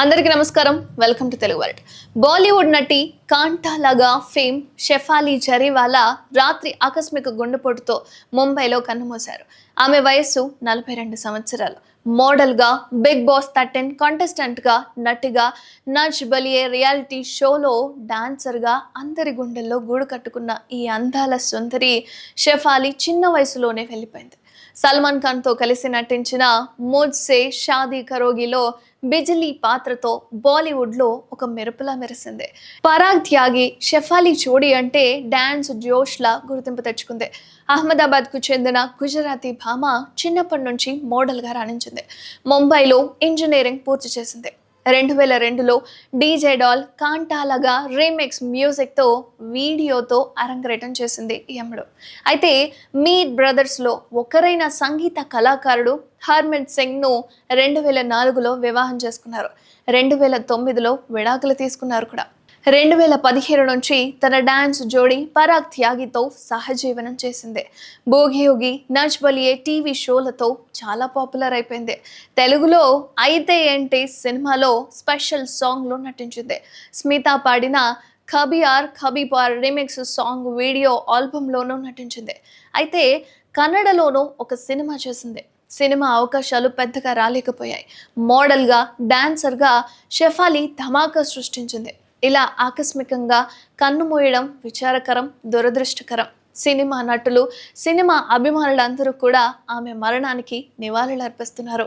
అందరికీ నమస్కారం. Welcome to Telugu world Bollywood నటి కాంటాలాగా ఫేమ్ షెఫాలి జరీవాలా రాత్రి ఆకస్మిక గుండెపోటుతో ముంబైలో కన్నుమూశారు. ఆమె వయస్సు నలభై రెండు సంవత్సరాలు. మోడల్గా బిగ్ బాస్ థర్టీన్ కాంటెస్టెంట్గా నటిగా నచ్ బలియే రియాలిటీ షోలో డాన్సర్గా అందరి గుండెల్లో గూడు కట్టుకున్న ఈ అందాల సుందరి షెఫాలి చిన్న వయసులోనే వెళ్ళిపోయింది. సల్మాన్ ఖాన్తో కలిసి నటించిన ముజ్సే షాదీ కరోగిలో బిజిలీ పాత్రతో బాలీవుడ్లో ఒక మెరుపులా మెరిసింది. పరాగ్ త్యాగి షెఫాలి చోడి అంటే డాన్స్ జోష్లా గుర్తింపు తెచ్చుకుంది. అహ్మదాబాద్కు చెందిన గుజరాతీ భామ చిన్నప్పటి నుంచి మోడల్గా రాణించింది. ముంబైలో ఇంజనీరింగ్ పూర్తి చేసింది. రెండు వేల రెండులో డీజే డాల్ కాంటాలగా రీమిక్స్ మ్యూజిక్తో వీడియోతో అరంగరేటం చేసింది ఈ అమ్మడు. అయితే మీట్ బ్రదర్స్లో ఒకరైన సంగీత కళాకారుడు హర్మిత్ సింగ్ను రెండు వేల నాలుగులో వివాహం చేసుకున్నారు. రెండు వేల తొమ్మిదిలో విడాకులు తీసుకున్నారు కూడా. రెండు వేల పదిహేను నుంచి తన డాన్స్ జోడి పరాగ్ త్యాగితో సహజీవనం చేసింది. భోగియోగి నచ్ బలియే టీవీ షోలతో చాలా పాపులర్ అయిపోయింది. తెలుగులో అయితే ఏంటి సినిమాలో స్పెషల్ సాంగ్లో నటించింది. స్మిత పాడిన ఖబియార్ ఖబీపార్ రిమిక్స్ సాంగ్ వీడియో ఆల్బంలోనూ నటించింది. అయితే కన్నడలోనూ ఒక సినిమా చేసింది. సినిమా అవకాశాలు పెద్దగా రాలేకపోయాయి. మోడల్గా డాన్సర్గా షెఫాలి ధమాకా సృష్టించింది. ఇలా ఆకస్మికంగా కన్నుమూయడం విచారకరం దురదృష్టకరం. సినిమా నటులు సినిమా అభిమానులందరూ కూడా ఆమె మరణానికి నివాళులర్పిస్తున్నారు.